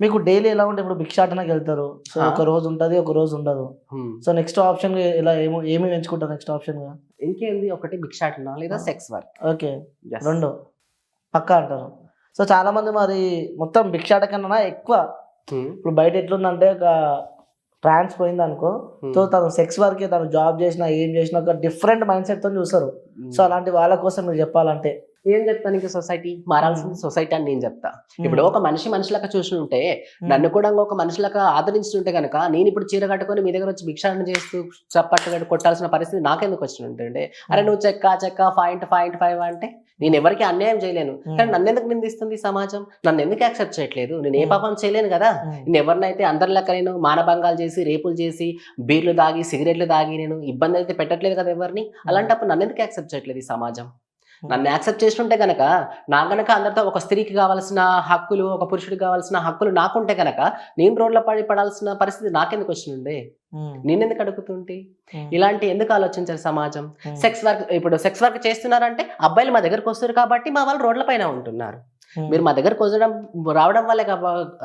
మీకు డైలీ ఎలా ఉంటే ఇప్పుడు భిక్షాటనకి వెళ్తారు. సో. ఒక రోజు ఉంటది ఒక రోజు ఉండదు. సో నెక్స్ట్ ఆప్షన్ ఇలా ఏమో ఏమి ఎంచుకుంటారు నెక్స్ట్ ఆప్షన్గా? ఇంకేంది? ఒకటి భిక్షాటన లేదా. Sex work okay. రెండు. పక్కా అంటారు. సో చాలా మంది మరి మొత్తం భిక్షాట కన్నా ఎక్కువ ఇప్పుడు బయట ఎట్లుందంటే ఒక ట్రాన్స్ పోయింది అనుకో సో తను సెక్స్ వర్క్ తను జాబ్ చేసినా ఏం చేసినా ఒక డిఫరెంట్ మైండ్ సెట్తో చూస్తారు సో అలాంటి వాళ్ళ కోసం మీరు చెప్పాలంటే. ఏం చెప్తాను ఇంకా సొసైటీ? మారాల్సింది సొసైటీ అని నేను చెప్తా. ఇప్పుడు ఒక మనిషి మనుషులకు చూస్తుంటే నన్ను కూడా ఒక మనుషులకు ఆదరించుంటే కనుక నేను ఇప్పుడు చీర కట్టుకొని మీ దగ్గర వచ్చి భిక్షాటన చేస్తూ చప్పట్టు కట్టు కొట్టాల్సిన పరిస్థితి నాకెందుకు వచ్చినట్టుండే అరే నువ్వు చెక్క చెక్క పాయింట్ పాయింట్ ఫైవ్ అంటే నేను ఎవరికి అన్యాయం చేయలేను. కానీ నన్ను ఎందుకు నిందిస్తుంది సమాజం? నన్ను ఎందుకు యాక్సెప్ట్ చేయట్లేదు? నేను ఏ. పాపం చేయలేను కదా. నేను ఎవరినైతే అందరిలాగా నేను మానభంగాలు చేసి రేపులు చేసి బీర్లు దాగి సిగరెట్లు దాగి నేను ఇబ్బంది అయితే పెట్టట్లేదు కదా ఎవరిని? అలాంటప్పుడు నన్ను ఎందుకు యాక్సెప్ట్ చేయట్లేదు ఈ సమాజం? నన్ను యాక్సెప్ట్ చేస్తుంటే గనక నా గనక అందరితో ఒక స్త్రీకి కావాల్సిన హక్కులు ఒక పురుషుడికి కావాల్సిన హక్కులు నాకుంటే గనక నేను రోడ్ల పడి పడాల్సిన పరిస్థితి నాకెందుకు వచ్చినుండే. నేనెందుకు అడుగుతుంటే. ఇలాంటి ఎందుకు ఆలోచించారు సమాజం. సెక్స్ వర్క్ ఇప్పుడు సెక్స్ వర్క్ చేస్తున్నారంటే అబ్బాయిలు మా దగ్గరకు వస్తారు కాబట్టి మా వాళ్ళు రోడ్ల పైన ఉంటున్నారు. మీరు మా దగ్గరకు వచ్చడం రావడం వల్లే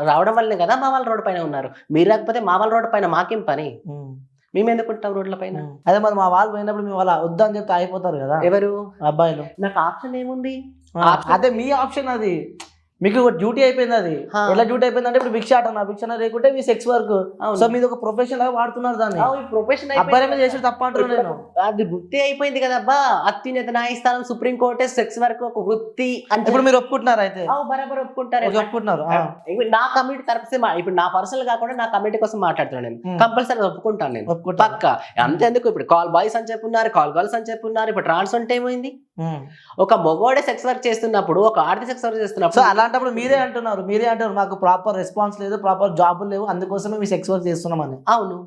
రావడం వల్లే కదా మా వాళ్ళు రోడ్డు పైన ఉన్నారు మీరు రాకపోతే మా వాళ్ళ రోడ్డు పైన మాకేం పని. మేము ఎందుకు ఉంటాం రోడ్ల పైన. అదే మరి మా వాళ్ళు పోయినప్పుడు మేము వాళ్ళ వద్దని చెప్తే అయిపోతారు కదా. ఎవరు? అబ్బాయిలు. నాకు ఆప్షన్ ఏముంది? అదే మీ ఆప్షన్ అది. మీకు డ్యూటీ అయిపోయింది అది. ఎలా డ్యూటీ అయిపోయింది అంటే ఇప్పుడు భిక్షాటన భిక్షాటన లేకుంటే మీ సెక్స్ వర్క్. సో మీది ఒక ప్రొఫెషన్ లాగా వాడుతున్నారు దాన్ని. అవు, ఈ ప్రొఫెషన్ అబ్బాయిల మీద చేసి తప్ప అంటున్నాను నేను. అది వృత్తి అయిపోయింది కదబ్బా అత్యున్నత న్యాయస్థానం సుప్రీం కోర్టే సెక్స్ వరకు ఒక వృత్తి అంటే ఇప్పుడు మీరు ఒప్పుకుంటున్నారు అయితే? బరాబర్ ఒప్పుకుంటారు. ఒప్పుకుంటున్నారు. నా కమిటీ తరఫు ఇప్పుడు నా పర్సనల్ కాకుండా నా కమిటీ కోసం మాట్లాడుతున్నాను నేను. కంపల్సరీ ఒప్పుకుంటాను నేను. పక్క. అంతేందుకు ఇప్పుడు కాల్ బాయ్స్ అని చెప్పున్నారు కాల్ గర్ల్స్ అని చెప్పున్నారు ఇప్పుడు ట్రాన్స్ అంటే ఏమైంది. ఒక మగవాడే సెక్స్ వర్క్ చేస్తున్నప్పుడు ఒక ఆడది సెక్స్ వర్క్ చేస్తున్నప్పుడు అలాంటప్పుడు మీరే అంటున్నారు మీరే అంటారు మాకు ప్రాపర్ రెస్పాన్స్ లేదు ప్రాపర్ జాబులు లేవు అందుకోసమే మీ సెక్స్ వర్క్ చేస్తున్నామని. అవును.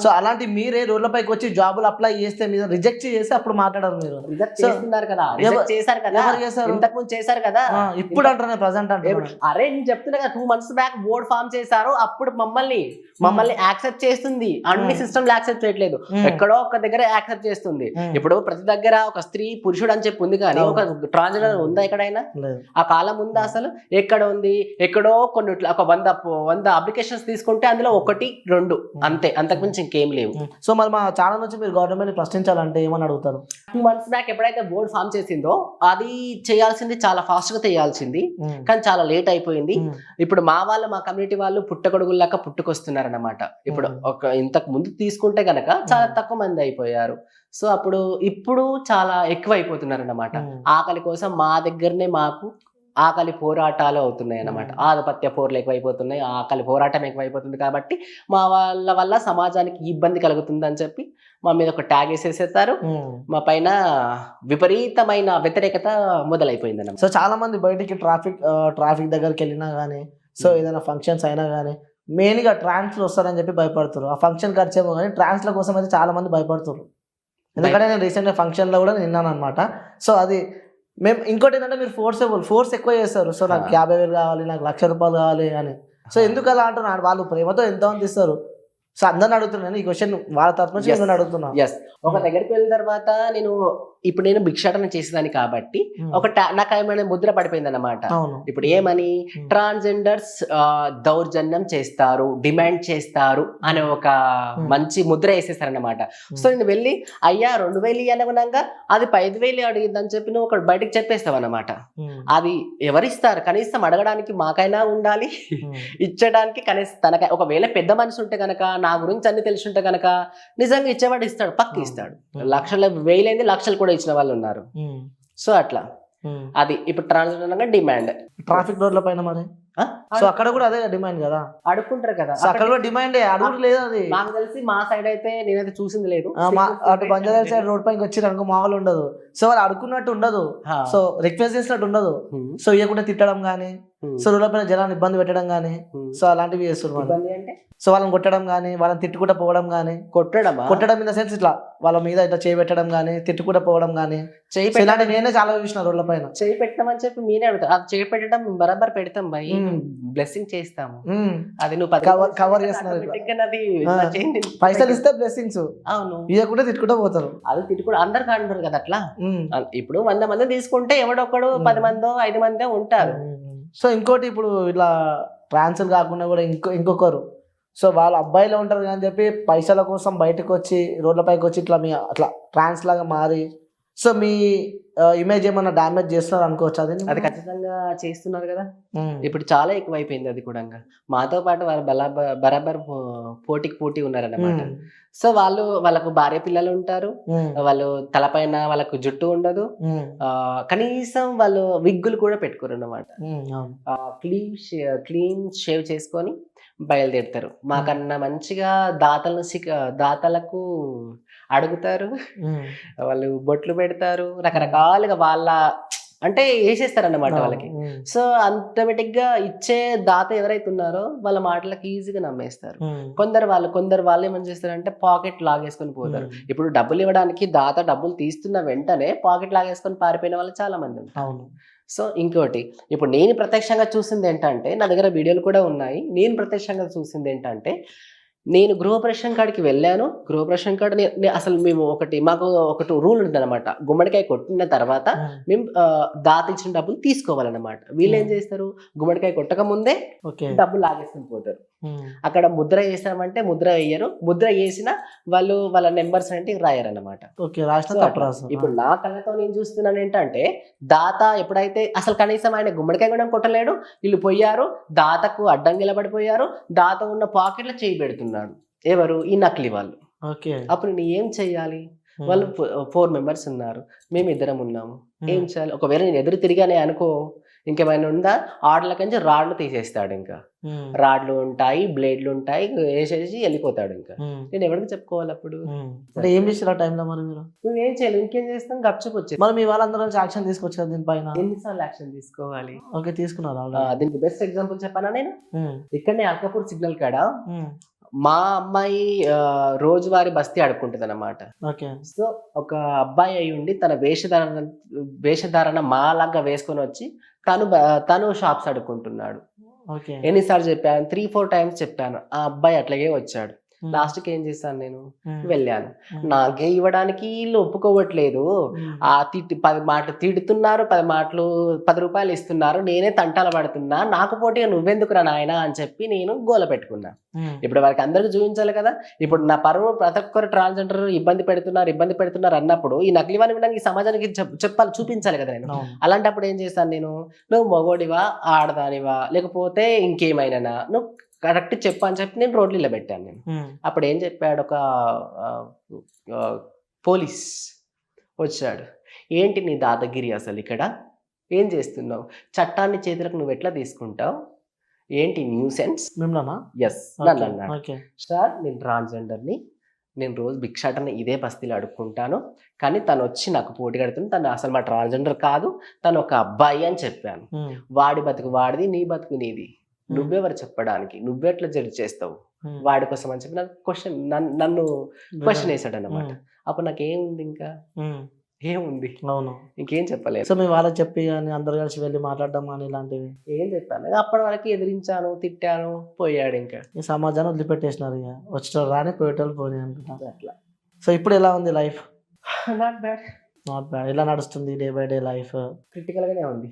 సో అలాంటి మీరే రోడ్లపైకి వచ్చి జాబులు అప్లై చేస్తే మీరు రిజెక్ట్ చేసి అప్పుడు మాట్లాడారు మీరు. రిజెక్ట్ చేస్తున్నారు కదా. చేశారు కదా. చేశారు? కదా. ఇప్పుడు అంటున్నారు ప్రజెంట్ అంటున్నారు. అరే నేను చెప్తున్నా కదా two months back board form చేశారు అప్పుడు మమ్మల్ని మమ్మల్ని యాక్సెప్ట్ చేస్తుంది. అన్ని Hmm. సిస్టమ్ యాక్సెప్ట్ చేయట్లేదు. ఎక్కడో ఒక దగ్గర యాక్సెప్ట్ చేస్తుంది. ఇప్పుడు ప్రతి దగ్గర ఒక స్త్రీ పురుషుడు అని చెప్పి ఉంది కానీ ఒక ట్రాన్స్జెండర్ ఉందా ఎక్కడైనా? ఆ కాలం ఉందా అసలు? ఎక్కడ ఉంది ఎక్కడో కొన్ని ఒక వంద వంద అప్లికేషన్స్ తీసుకుంటే అందులో ఒకటి రెండు అంతే అంతకుమించి ఇంకేం లేవు. సో మరి మా ఛానల్ నుంచి మీరు గవర్నమెంట్ ప్రశ్నించాలంటే ఏమని అడుగుతారు టూ మంత్స్ బ్యాక్ ఎప్పుడైతే బోర్డు ఫామ్ చేసిందో అది చేయాల్సింది చాలా ఫాస్ట్గా చేయాల్సింది. కానీ చాలా లేట్ అయిపోయింది. ఇప్పుడు మా వాళ్ళు మా కమ్యూనిటీ వాళ్ళు పుట్టగొడుగుల్లాగా పుట్టుకొస్తున్నారు అన్నమాట ఇప్పుడు. ఒక ఇంతకు ముందు తీసుకుంటే గనక చాలా. తక్కువ మంది అయిపోయారు సో అప్పుడు ఇప్పుడు చాలా ఎక్కువ అయిపోతున్నారు అన్నమాట. ఆకలి కోసం మా దగ్గరనే మాకు ఆకలి పోరాటాలు అవుతున్నాయి అన్నమాట. ఆధిపత్య పోర్లు ఎక్కువైపోతున్నాయి ఆకలి పోరాటం ఎక్కువైపోతుంది కాబట్టి మా వాళ్ళ వల్ల సమాజానికి ఇబ్బంది కలుగుతుంది అని చెప్పి మా మీద ఒక ట్యాగ్ వేసేసేస్తారు. మా పైన విపరీతమైన వ్యతిరేకత మొదలైపోయింది అన్నమాట. సో చాలా మంది బయటికి ట్రాఫిక్ ట్రాఫిక్ దగ్గరికి వెళ్ళినా కానీ సో ఏదైనా ఫంక్షన్స్ అయినా కానీ మెయిన్గా ట్రాన్స్లు వస్తారని చెప్పి భయపడుతారు ఆ ఫంక్షన్ ఖర్చేమో కానీ ట్రాన్స్ల కోసం అయితే చాలా మంది భయపడుతారు ఎందుకంటే నేను రీసెంట్గా ఫంక్షన్లో కూడా విన్నాను అనమాట సో అది మేము ఇంకోటి ఏంటంటే మీరు ఫోర్సబుల్ ఫోర్స్ ఎక్కువ చేస్తారు. సో నాకు. యాభై వేలు కావాలి నాకు లక్ష రూపాయలు కావాలి అని. సో ఎందుకు అలా అంటున్నారు వాళ్ళు ప్రేమతో ఎంతమంది ఇస్తారు. సో అందరిని అడుగుతున్నాను ఈ క్వశ్చన్ వాళ్ళ తరఫు నుంచి Yes. నేను అడుగుతున్నా. ఎస్ ఒక దగ్గరికి వెళ్ళిన తర్వాత నేను ఇప్పుడు నేను భిక్షాటన చేసేదాన్ని కాబట్టి. ఒక నాకు ఏమైనా ముద్ర పడిపోయింది అన్నమాట అవును ఇప్పుడు ఏమని. ట్రాన్స్జెండర్స్ దౌర్జన్యం చేస్తారు డిమాండ్ చేస్తారు అనే ఒక. మంచి ముద్ర వేసేసారన్నమాట సో నేను వెళ్ళి అయ్యా రెండు వేలు ఇవ్వనగా అది ఐదు వేలు అడిగిందని చెప్పి నువ్వు ఒక బయటకు చెప్పేస్తావు అన్నమాట ఉమ్. అది ఎవరిస్తారు కనీసం అడగడానికి మాకైనా ఉండాలి. ఇచ్చడానికి కనీసం తనక ఒకవేళ పెద్ద మనిషి ఉంటే గనక నా గురించి అన్ని తెలిసి ఉంటే గనక నిజంగా ఇచ్చేవాడు ఇస్తాడు పక్క ఇస్తాడు. లక్షల వేలైంది లక్షలు కూడా ఇచ్చిన వాళ్ళు ఉన్నారు. సో అట్లా. అది ఇప్పుడు ట్రాన్స్జెండర్ డిమాండ్ ట్రాఫిక్ రోడ్ల పైన మరి సో అక్కడ కూడా అదే డిమాండ్ కదా? అడుక్కుంటారు కదా. అక్కడ కూడా డిమాండ్ అడుగుడు లేదు అది. నాకు తెలిసి మా సైడ్ అయితే నేనైతే చూసింది లేదు. అటు బంజారా సైడ్ రోడ్ పైకి వచ్చి అనుకో మామూలు ఉండదు. సో వాళ్ళు అడుక్కున్నట్టు ఉండదు. సో రిక్వెస్ట్ చేసినట్టు ఉండదు. సో ఇవ్వకుండా తిట్టడం కానీ. సో రోడ్ల పైన జనాన్ని ఇబ్బంది పెట్టడం కానీ. సో అలాంటివి చేస్తున్నారు సో వాళ్ళని కొట్టడం కానీ వాళ్ళని తిట్టుకుంటూ పోవడం కానీ కొట్టడమా? కొట్టడం ఇన్ ద సెన్స్ ఇట్లా వాళ్ళ మీద ఇట్లా చేయబెట్టడం కానీ తిట్టుకుంటూ పోవడం కానీ చేయి పెట్టడం ఇలాంటివి నేనే చాలా చూసిన రోడ్ల పైన. చేయి పెట్టమని చెప్పి మీరే అడుగుతారు. చేయి పెట్టడం బరాబర్ పెడతాం భయ్. బ్లెస్సింగ్ చేస్తాము. అది నువ్వు ఇస్తే చేస్తున్నారు పైసలు ఇస్తే బ్లెస్సింగ్స్ అవును. ఇవ్వకుండా తిట్టుకుంటూ పోతారు. అది తిట్టుకుడు అందరు కాంటారు కదా అట్లా? ఇప్పుడు వంద మంది తీసుకుంటే ఎవడొక్కడు. పది మందో ఐదు మందో ఉంటారు. సో ఇంకోటి ఇప్పుడు ఇట్లా ట్రాన్స్లు కాకుండా కూడా ఇంకో ఇంకొకరు. సో వాళ్ళు అబ్బాయిలు ఉంటారు కానీ చెప్పి పైసల కోసం బయటకు వచ్చి రోడ్లపైకి వచ్చి ఇట్లా మీ అట్లా ట్రాన్స్ లాగా మారి సో మీ ఇమేజ్ ఏమన్నా డ్యామేజ్ చేస్తున్నారు అనుకోవచ్చు? అది అది ఖచ్చితంగా చేస్తున్నారు కదా. ఇప్పుడు చాలా ఎక్కువైపోయింది అది కూడా మాతో పాటు వాళ్ళు బలా బరాబర్ పోటీకి పోటీ ఉన్నారన్నమాట. సో వాళ్ళు వాళ్ళకు భార్య పిల్లలు ఉంటారు. వాళ్ళు తలపైన వాళ్ళకు జుట్టు ఉండదు. కనీసం వాళ్ళు విగ్గులు కూడా పెట్టుకోరు అన్నమాట క్లీన్ క్లీన్ షేవ్ చేసుకొని బయలుదేరుతారు. మాకన్నా మంచిగా దాతలను దాతలకు అడుగుతారు. వాళ్ళు బొట్లు పెడతారు. రకరకాలుగా వాళ్ళ అంటే వేసేస్తారు అన్నమాట వాళ్ళకి. సో ఆటోమేటిక్గా ఇచ్చే దాత ఎవరైతే ఉన్నారో వాళ్ళ మాటలకు ఈజీగా నమ్మేస్తారు. కొందరు వాళ్ళు కొందరు వాళ్ళు ఏమని చేస్తారంటే పాకెట్ లాగేసుకొని పోతారు. ఇప్పుడు డబ్బులు ఇవ్వడానికి దాత డబ్బులు తీస్తున్న వెంటనే పాకెట్ లాగేసుకొని పారిపోయిన వాళ్ళు చాలా మంది ఉంటారు. సో ఇంకోటి ఇప్పుడు నేను ప్రత్యక్షంగా చూసింది ఏంటంటే నా దగ్గర వీడియోలు కూడా ఉన్నాయి. నేను ప్రత్యక్షంగా చూసింది ఏంటంటే నేను గృహప్రవేశం కాడికి వెళ్ళాను. గృహప్రవేశం కాడ అసలు మేము ఒకటి మాకు ఒకటి రూల్ ఉంది అనమాట గుమ్మడికాయ కొట్టిన తర్వాత మేము ఆ, దాత ఇచ్చిన డబ్బులు తీసుకోవాలన్నమాట. వీళ్ళు ఏం. చేస్తారు? గుమ్మడికాయ కొట్టక ముందే ఓకే. డబ్బులు లాగేసుకుని పోతారు. అక్కడ ముద్ర వేసామంటే ముద్ర వేయరు. ముద్ర వేసిన వాళ్ళు వాళ్ళ నెంబర్స్ అంటే రాయరు అనమాట ఇప్పుడు నా కళ్ళతో నేను చూస్తున్నాను ఏంటంటే దాత ఎప్పుడైతే అసలు కనీసం ఆయన గుమ్మడికాయ కూడా కొట్టలేడు వీళ్ళు పోయారు దాతకు అడ్డం నిలబడిపోయారు దాత ఉన్న పాకెట్లో చేయి పెడుతున్నాడు. ఎవరు? ఈ నకిలీ వాళ్ళు. అప్పుడు నేను ఏం చెయ్యాలి వాళ్ళు ఫోర్ మెంబర్స్ ఉన్నారు. మేము ఇద్దరం ఉన్నాము ఏం చేయాలి? ఒకవేళ నేను ఎదురు తిరిగానే అనుకో ఇంకేమైనా ఉందా? ఆడల కంచి రాడ్లు తీసేస్తాడు ఇంకా. రాడ్లు ఉంటాయి బ్లేడ్లు ఉంటాయి వేసేసి వెళ్ళిపోతాడు ఇంకా. నేను ఎవరికి చెప్పుకోవాలి అప్పుడు? అంటే ఏం చేసారు ఆ టైంలో మరి మీరు? నువ్వేం చేయాలి ఇంకేం చేస్తాం? గప్చుప్ వచ్చేది మరి మీ వాళ్ళందరూ నుంచి యాక్షన్ తీసుకోవచ్చు కదా దీనిపైన? ఎన్నిసార్లు యాక్షన్ తీసుకోవాలి? ఓకే తీసుకున్నారు. దీనికి బెస్ట్ ఎగ్జాంపుల్ చెప్పానా నేను? ఇక్కడనే అల్కపూర్ సిగ్నల్ కాడ మా అమ్మాయి రోజువారీ బస్తీ ఆడుకుంటుంది అనమాట ఓకే. సో ఒక అబ్బాయి అయి ఉండి తన వేషధారణ వేషధారణ మాలాగా వేసుకొని వచ్చి తను తను షాప్స్ అడుక్కుంటున్నాడు. ఎన్నిసార్లు చెప్పాను? త్రీ ఫోర్ టైమ్స్ చెప్పాను. ఆ అబ్బాయి అట్లాగే వచ్చాడు. లాస్ట్కి ఏం చేశాను నేను? వెళ్ళాను. నాకే ఇవ్వడానికి వీళ్ళు ఒప్పుకోవట్లేదు. ఆ తిట్టి పది మాటలు తిడుతున్నారు పది మాటలు పది రూపాయలు ఇస్తున్నారు నేనే తంటాల పడుతున్నా నాకు పోటీగా నువ్వెందుకురా నాయన అని చెప్పి నేను గోల పెట్టుకున్నా. ఇప్పుడు వారికి అందరికి చూపించాలి కదా. ఇప్పుడు నా పరువు ప్రతి ఒక్కరు ట్రాన్స్జెండర్ ఇబ్బంది పెడుతున్నారు ఇబ్బంది పెడుతున్నారు అన్నప్పుడు ఈ నకిలీవాని ఇవ్వడానికి ఈ సమాజానికి చెప్- చెప్పాలి చూపించాలి కదా నేను. అలాంటప్పుడు ఏం చేస్తాను నేను? నువ్వు మొగోడివా ఆడదానివా లేకపోతే ఇంకేమైనా నువ్వు కరెక్ట్ చెప్పు అని చెప్పి నేను రోడ్లు ఇలా పెట్టాను నేను అప్పుడు ఏం చెప్పాడు ఒక పోలీస్ వచ్చాడు. ఏంటి నీ దాదాగిరి అసలు ఇక్కడ? ఏం చేస్తున్నావు? చట్టాన్ని చేతులకు నువ్వు ఎట్లా తీసుకుంటావు? ఏంటి న్యూ సెన్స్ ఎస్ సార్ నేను ట్రాన్స్జెండర్ని. నేను రోజు భిక్షాటన ఇదే బస్తీలో అడుక్కుంటాను. కానీ తను వచ్చి నాకు పోటీ కడుతుంది. తను అసలు మా ట్రాన్స్జెండర్ కాదు. తను ఒక అబ్బాయి అని చెప్పాను. వాడి బతుకు వాడిది నీ బతుకు నీది. నువ్వెవరు చెప్పడానికి? నువ్వెట్లా జడ్జ్ చేస్తావు? వాడి కోసం అని చెప్పి నాకు క్వశ్చన్ నన్ను క్వశ్చన్ వేసాడు అనమాట అప్పుడు నాకు ఏముంది ఇంకా ఏముంది? అవును. ఇంకేం చెప్పలేదు సో మీ వాళ్ళకి చెప్పి కానీ అందరు కలిసి వెళ్ళి మాట్లాడడం కానీ ఇలాంటివి. ఏం చెప్పాను? అప్పటి వరకు ఎదిరించాను తిట్టాను పోయాడు ఇంకా. ఈ సమాజాన్ని వదిలిపెట్టేసినారు ఇక. వచ్చేటోళ్ళు రాని పోయేటోళ్ళు పోనీ అనుకుంటా అట్లా. సో ఇప్పుడు ఎలా ఉంది life? Not bad not bad ఎలా నడుస్తుంది day by day life? Critical గానే ఉంది.